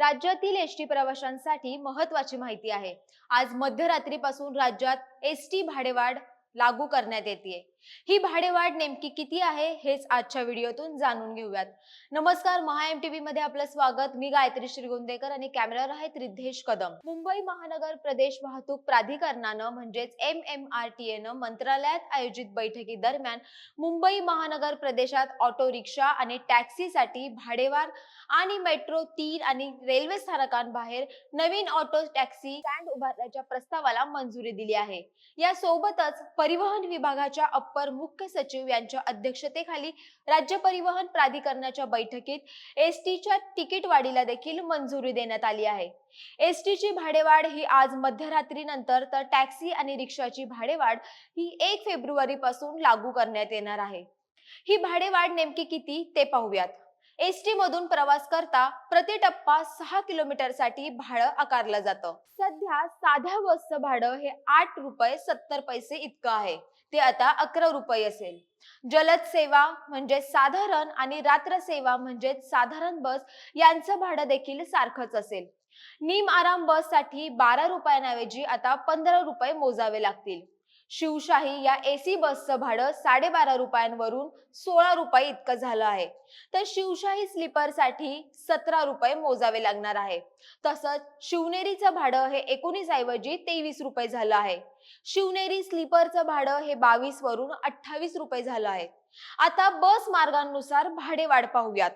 राज्यातील S T प्रवाशांसाठी महत्वाची माहिती आहे. आज मध्यरात्रीपासून राज्यात एस टी भाडेवाढ लागू करण्यात येते ही भाडेवाढ नेमकी किती आहे हेच आजच्या व्हिडिओतून जाणून घेऊयात. नमस्कार महा एम टीव्ही मध्ये आपलं स्वागत. मी गायत्री श्रीगोंदेकर आणि कॅमेरावर आहेत रिद्धेश कदम. मुंबई महानगर प्रदेश वाहतूक प्राधिकरणानं म्हणजेच एम एम आर टी एनं मंत्रालयात आयोजित बैठकी दरम्यान मुंबई महानगर प्रदेशात ऑटो रिक्षा आणि टॅक्सीसाठी भाडेवाढ आणि मेट्रो तीन आणि रेल्वे स्थानकांबाहेर नवीन ऑटो टॅक्सी स्टँड उभारण्याच्या प्रस्तावाला मंजुरी दिली आहे. या सोबतच परिवहन विभागाच्या अप्पर मुख्य सचिव यांच्या अध्यक्षतेखाली राज्य परिवहन प्राधिकरणाच्या बैठकीत एस टीच्या तिकीट वाढीला देखील मंजुरी देण्यात आली आहे. एस टीची भाडेवाढ ही आज मध्यरात्रीनंतर तर टॅक्सी आणि रिक्षाची भाडेवाढ ही एक फेब्रुवारी पासून लागू करण्यात येणार आहे. ही भाडेवाढ नेमकी किती ते पाहूयात. एस टी मधून प्रवास करता प्रति टप्पा सहा किलोमीटरसाठी भाडं आकारलं जातं. सध्या साध्या बसचं भाडं हे आठ रुपये सत्तर पैसे इतकं आहे. ते आता अकरा रुपये असेल. जलद सेवा म्हणजे साधारण आणि रात्र सेवा म्हणजे साधारण बस यांचं भाडं देखील सारखंच असेल. निम आराम बससाठी बारा रुपयांऐवजी आता पंधरा रुपये मोजावे लागतील. शिवशाही या एसी बसचं भाडं साडेबारा रुपयांवरून सोळा रुपये इतकं झालं आहे. तर शिवशाही स्लीपरसाठी सतरा रुपये मोजावे लागणार आहे. तसंच शिवनेरीचं भाडं हे एकोणीस ऐवजी तेवीस रुपये झालं आहे. शिवनेरी स्लीपरचं भाडं हे बावीस वरून अठ्ठावीस रुपये झालं आहे. आता बस मार्गांनुसार भाडे वाढ पाहूयात.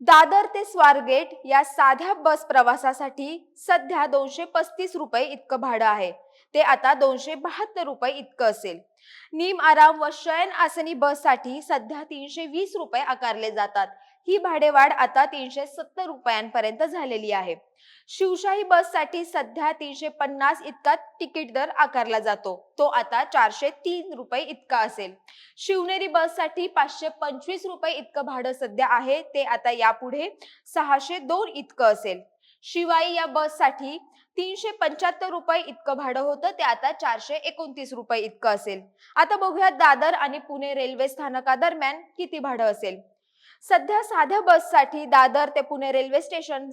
दादर ते स्वारगेट या साध्या बस प्रवासासाठी सध्या दोनशे पस्तीस रुपये इतकं भाडं आहे. ते आता दोनशे बहात्तर रुपये इतकं असेल. निम आराम व शयन आसनी बससाठी सध्या तीनशे वीस रुपये आकारले जातात. ही भाडेवाढ आता तीनशे सत्तर रुपयांपर्यंत झालेली आहे. शिवशाही बससाठी सध्या तीनशे पन्नास इतका तिकीट दर आकारला जातो. तो आता चारशे तीन रुपये इतका असेल. शिवनेरी बससाठी पाचशे पंचवीस रुपये इतकं भाडं सध्या आहे. ते आता यापुढे सहाशे दोन इतकं असेल. शिवाई या बससाठी तीनशे पंच्याहत्तर रुपये इतकं भाडं होतं ते आता चारशे एकोणतीस रुपये इतकं असेल. आता बघूया दादर आणि पुणे रेल्वे स्थानकादरम्यान किती भाडं असेल. सध्या साध्या बससाठी दादर ते पुणे रेल्वे स्टेशन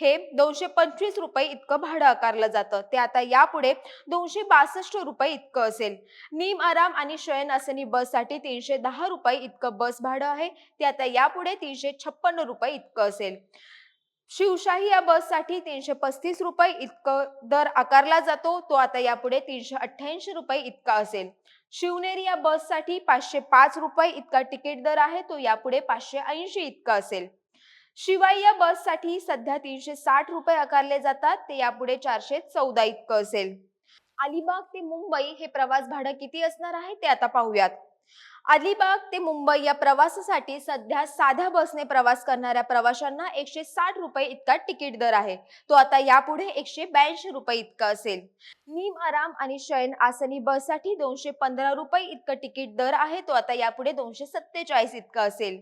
हे दोनशे पंचवीस रुपये इतकं भाडं आकारलं जातं. ते आता यापुढे दोनशे बासष्ट रुपये इतकं असेल. निम आराम आणि शयन आसनी बससाठी तीनशे दहा रुपये इतकं बस भाडं आहे. ते आता यापुढे तीनशे छप्पन्न रुपये इतकं असेल. शिवशाही या बससाठी तीनशे पस्तीस रुपये इतकं दर आकारला जातो. तो आता यापुढे तीनशे अठ्ठ्याऐंशी रुपये इतका असेल. शिवनेरी या बससाठी पाचशे पाच रुपये इतका तिकीट दर आहे. तो यापुढे पाचशे ऐंशी इतका असेल. शिवाय या बससाठी सध्या तीनशे साठ रुपये आकारले जातात. ते यापुढे चारशे चौदा इतकं असेल. अलिबाग ते मुंबई हे प्रवास भाडं किती असणार आहे ते आता पाहूयात. अलिबाग ते मुंबई या प्रवासासाठी सध्या साध्या बसने प्रवास करणाऱ्या प्रवाशांना एकशे साठ रुपये इतका तिकीट दर आहे. तो आता यापुढे एकशे ब्याऐंशी रुपये इतका असेल. निम आराम आणि शयन आसनी बससाठी दोनशे पंधरा रुपये इतकं तिकीट दर आहे. तो आता यापुढे दोनशे सत्तेचाळीस इतका असेल.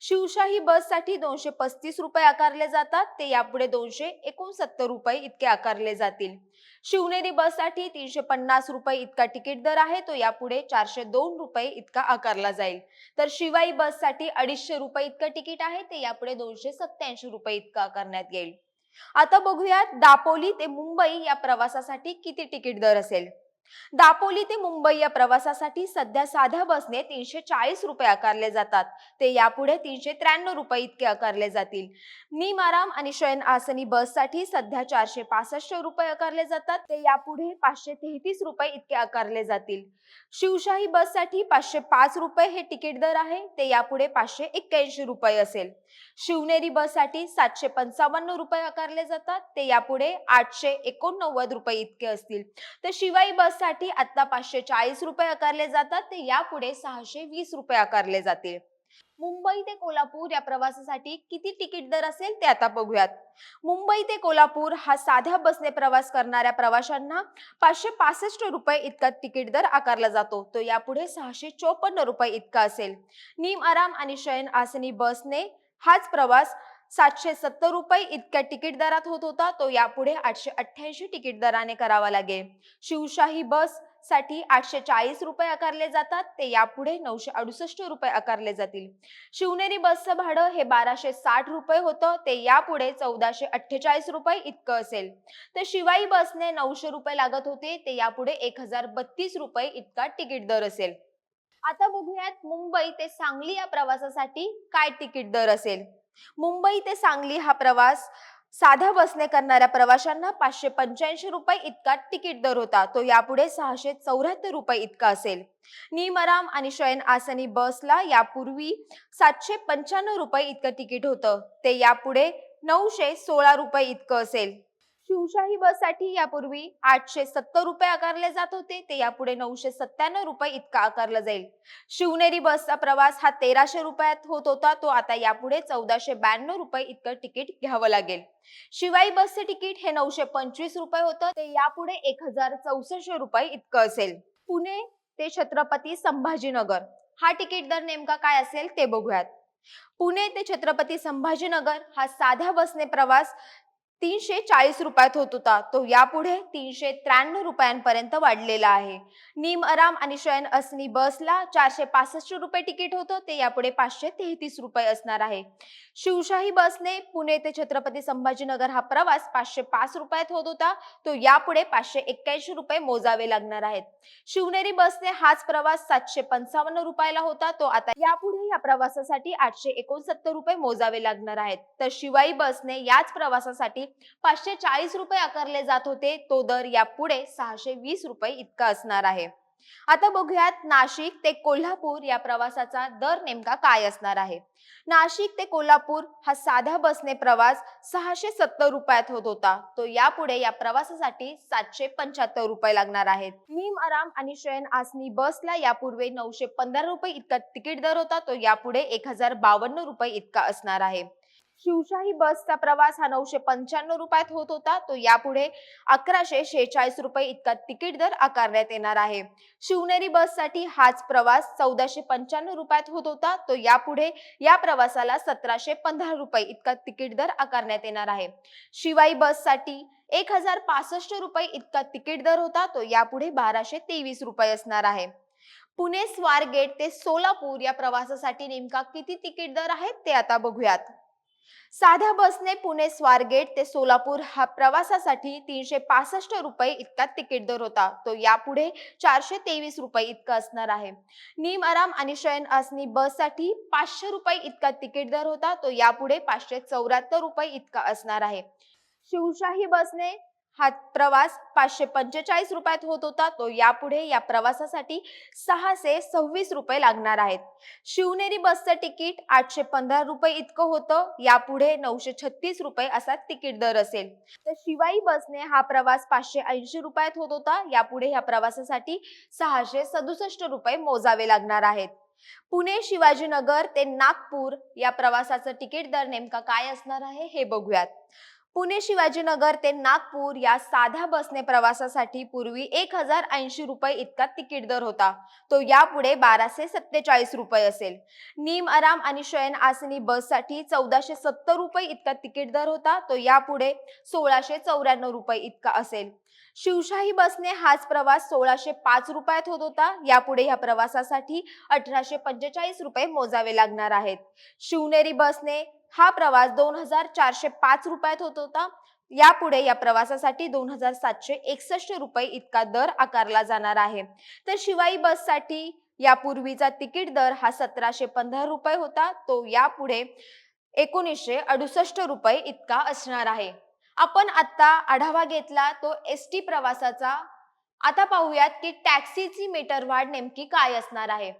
शिवशाही बससाठी दोनशे पस्तीस रुपये आकारले जातात. ते यापुढे दोनशे एकोणसत्तर रुपये इतके आकारले जातील. शिवनेरी बससाठी तीनशे पन्नास रुपये इतका तिकीट दर आहे. तो यापुढे चारशे दोन रुपये इतका आकारला जाईल. तर शिवाई बससाठी अडीचशे रुपये इतकं तिकीट आहे. ते यापुढे दोनशे सत्याऐंशी रुपये इतकं आकारण्यात येईल. आता बघूयात दापोली ते मुंबई या प्रवासासाठी किती तिकीट दर असेल? दापोली ते मुंबई या प्रवासासाठी सध्या साध्या बसने तीनशे चाळीस रुपये आकारले जातात. ते यापुढे तीनशे त्र्याण्णव रुपये इतके आकारले जातील. निमाराम आणि शयन आसनी बससाठी सध्या चारशे पासष्ट रुपये आकारले जातात. ते यापुढे पाचशे तेहतीस रुपये इतके आकारले जातील. शिवशाही बससाठी पाचशे पाच रुपये हे तिकीट दर आहे. ते यापुढे पाचशे एक्क्याऐंशी रुपये असेल. शिवनेरी बससाठी सातशे पंचावन्न रुपये आकारले जातात. ते यापुढे आठशे एकोणनव्वद रुपये इतके असतील. तर शिवाई बससाठी आता पाचशे चाळीस रुपये आकारले जातात. ते यापुढे सहाशे वीस रुपये आकारले जातील. मुंबई ते कोल्हापूर या प्रवासासाठी किती तिकीट दर असेल ते आता बघूयात. मुंबई ते कोल्हापूर हा साध्या बसने प्रवास करणाऱ्या प्रवाशांना पाचशे पासष्ट रुपये इतका तिकीट दर आकारला जातो. तो यापुढे सहाशे चोपन्न रुपये इतका असेल. निम आराम आणि शयन आसनी बसने हाच प्रवास सातशे सत्तर रुपये इतक्या तिकीट दरात होत होता. तो यापुढे आठशे अठ्ठ्याऐंशी तिकीट दराने करावा लागेल. शिवशाही बससाठी आठशे चाळीस रुपये आकारले जातात. ते यापुढे नऊशे अडुसष्ट रुपये आकारले जातील. शिवनेरी बसचं भाडं हे बाराशे साठ रुपये होतं. ते यापुढे चौदाशे अठ्ठेचाळीस रुपये इतकं असेल. तर शिवाई बसने नऊशे रुपये लागत होते. ते यापुढे एक हजार बत्तीस रुपये इतका तिकीट दर असेल. आता बघूयात मुंबई ते सांगली या प्रवासासाठी काय तिकीट दर असेल? मुंबई ते सांगली हा प्रवास साध्या बसने करणाऱ्या प्रवाशांना पाचशे पंच्याऐंशी रुपये इतका तिकीट दर होता. तो यापुढे सहाशे चौऱ्याहत्तर रुपये इतका असेल. निमराम आणि शयन आसनी बसला यापूर्वी सातशे पंच्याण्णव रुपये इतकं तिकीट होतं. ते यापुढे नऊशे सोळा रुपये इतकं असेल. शिवशाही बससाठी यापूर्वी आठशे सत्तर रुपये आकारले जात होते. ते यापुढे नऊशे सत्त्याण्णव रुपये इतका आकारला जाईल. शिवनेरी बसचा प्रवास हा तेराशे रुपयात होत होता. तो आता यापुढे चौदाशे ब्याण्णव रुपये इतकं तिकीट घ्यावं लागेल. शिवाई बसचे तिकीट हे नऊशे पंचवीस रुपये होतं. ते यापुढे एक हजार चौसष्ट रुपये इतकं असेल. पुणे ते छत्रपती संभाजीनगर. हा तिकीट दर नेमका काय असेल ते बघूयात. पुणे ते छत्रपती संभाजीनगर हा साध्या बसने प्रवास तीनशे चाळीस रुपयात होत होता. तो यापुढे तीनशे त्र्याण्णव रुपयांपर्यंत वाढलेला आहे. निम आराम आणि शयन असनी बसला चारशे पासष्ट रुपये तिकीट होतं. ते यापुढे पाचशे तेहतीस रुपये असणार आहे. शिवशाही बसने पुणे ते छत्रपती संभाजीनगर हा प्रवास पाचशे पाच रुपयात होत होता. तो यापुढे पाचशे एक्क्याऐंशी रुपये मोजावे लागणार आहेत. शिवनेरी बसने हाच प्रवास सातशे पंचावन्न रुपयाला होता. तो आता यापुढे या प्रवासासाठी आठशे एकोणसत्तर रुपये मोजावे लागणार आहेत. तर शिवाई बसने याच प्रवासासाठी पाचशे चाळीस रुपये आकारले जात होते. तो दर यापुढे सहाशे वीस रुपये इतका असणार आहे. आता बघूयात नाशिक ते कोल्हापूर या प्रवासाचा दर नेमका काय असणार आहे. नाशिक ते कोल्हापूर हा साध्या बसने प्रवास सहाशे सत्तर रुपयात होत होता. तो यापुढे या प्रवासासाठी सातशे पंच्याहत्तर रुपये लागणार आहेत. निम आराम आणि शयन आसनी बसला यापूर्वी नऊशे पंधरा रुपये इतका तिकीट दर होता. तो यापुढे एक हजार बावन्न रुपये इतका असणार आहे. शिवशाही बसचा प्रवास हा नऊशे पंच्याण्णव रुपयात होत होता. तो यापुढे अकराशे शेहेचाळीस रुपये इतका तिकीट दर आकारण्यात येणार आहे. शिवनेरी बससाठी हाच प्रवास चौदाशे पंच्याण्णव रुपयात होत होता. तो यापुढे या प्रवासाला सतराशे पंधरा रुपये इतका तिकीट दर आकारण्यात येणार आहे. शिवाई बससाठी एक हजार पासष्ट रुपये इतका तिकीट दर होता. तो यापुढे बाराशे तेवीस रुपये असणार आहे. पुणे स्वारगेट ते सोलापूर या प्रवासासाठी नेमका किती तिकीट दर आहे ते आता बघूयात. साध्या बसने पुणे स्वारगेट ते सोलापूर हा प्रवासासाठी तीनशे पासष्ट रुपये इतका तिकीट दर होता. तो यापुढे चारशे तेवीस रुपये इतका असणार आहे. निम आराम आणि शयन आसनी बससाठी पाचशे रुपये इतका तिकीट दर होता. तो यापुढे पाचशे चौऱ्याहत्तर रुपये इतका असणार आहे. शिवशाही बसने हा प्रवास पाचशे पंचेचाळीस रुपयात होत होता. तो यापुढे या प्रवासासाठी सहाशे सव्वीस रुपये लागणार आहेत. शिवनेरी बसचं तिकीट आठशे पंधरा रुपये इतकं होतं. यापुढे नऊशे छत्तीस रुपये असा तिकीट दर असेल. तर शिवाई बसने हा प्रवास पाचशे ऐंशी रुपयात होत होता. यापुढे या प्रवासासाठी सहाशे सदुसष्ट रुपये मोजावे लागणार आहेत. पुणे शिवाजीनगर ते नागपूर या प्रवासाचं तिकीट दर नेमका काय असणार आहे हे बघूयात. पुणे शिवाजीनगर ते नागपूर या साध्या बसने प्रवासासाठी पूर्वी एक हजार ऐंशी रुपये इतका तिकीट दर होता. तो यापुढे बाराशे सत्तेचाळीस रुपये असेल. निम आराम आणि शयन आसनी बससाठी चौदाशे सत्तर रुपये इतका तिकीट दर होता. तो यापुढे सोळाशे चौऱ्याण्णव रुपये इतका असेल. शिवशाही बसने हाच प्रवास सोळाशे पाच रुपयात होत होता. यापुढे या प्रवासासाठी अठराशे पंचेचाळीस रुपये मोजावे लागणार आहेत. शिवनेरी बसने हा प्रवास दोन हजार चारशे पाच रुपयात होत होता. यापुढे या प्रवासासाठी दोन हजार सातशे एकसष्ट रुपये इतका दर आकारला जाणार आहे. तर शिवाई बससाठी यापूर्वीचा तिकीट दर हा सतराशे पंधरा रुपये होता. तो यापुढे एकोणीसशे अडुसष्ट रुपये इतका असणार आहे. आपण आता आढावा घेतला तो एस टी प्रवासाचा. आता पाहूयात की टॅक्सीची मीटर वाढ नेमकी काय असणार आहे?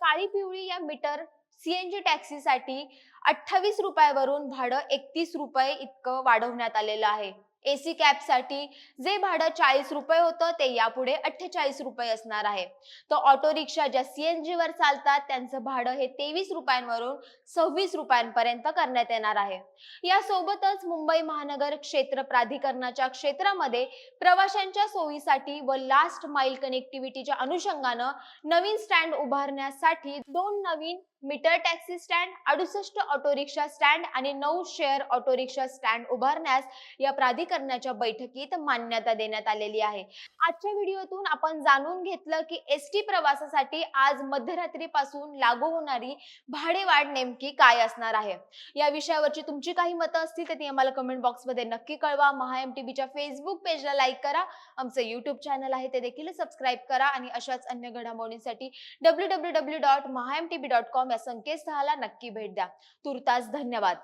काळी पिवळी या मीटर सीएनजी टॅक्सीसाठी अठ्ठावीस रुपयावरून भाडं एकतीस रुपये इतकं वाढवण्यात आलेलं आहे. एसी कॅबसाठी जे भाडं चाळीस रुपये होतं ते यापुढे अठ्ठेचाळीस रुपये असणार आहे. तर ऑटो रिक्षा ज्या सीएनजी वर चालतात त्यांचं भाडं हे तेवीस रुपयांवरून सव्वीस रुपयांपर्यंत करण्यात येणार आहे. यासोबतच मुंबई महानगर क्षेत्र प्राधिकरणाच्या क्षेत्रामध्ये प्रवाशांच्या सोयीसाठी व लास्ट माइल कनेक्टिव्हिटीच्या अनुषंगानं नवीन स्टँड उभारण्यासाठी दोन नवीन मीटर टॅक्सी स्टँड अडुसष्ट ऑटो रिक्षा स्टँड आणि नऊ शेअर ऑटो रिक्षा स्टँड उभारण्यास या प्राधिकरण करण्याच्या बैठकीत मान्यता देण्यात आलेली आहे. आजच्या व्हिडिओतून आपण जाणून घेतलं की एस टी प्रवासासाठी आज मध्यरात्रीपासून लागू होणारी भाडेवाढ नेमकी काय असणार आहे? या विषयावरची तुमची काही मतं असतील तर ती आम्हाला कमेंट बॉक्समध्ये नक्की कळवा. महा एम टी बीच्या फेसबुक पेजला लाईक करा. आमचं युट्यूब चॅनल आहे ते देखील सबस्क्राईब करा आणि अशाच अन्य घडामोडींसाठी W W W dot Maha M T B dot com या संकेतस्थळाला नक्की भेट द्या. तुर्तास धन्यवाद.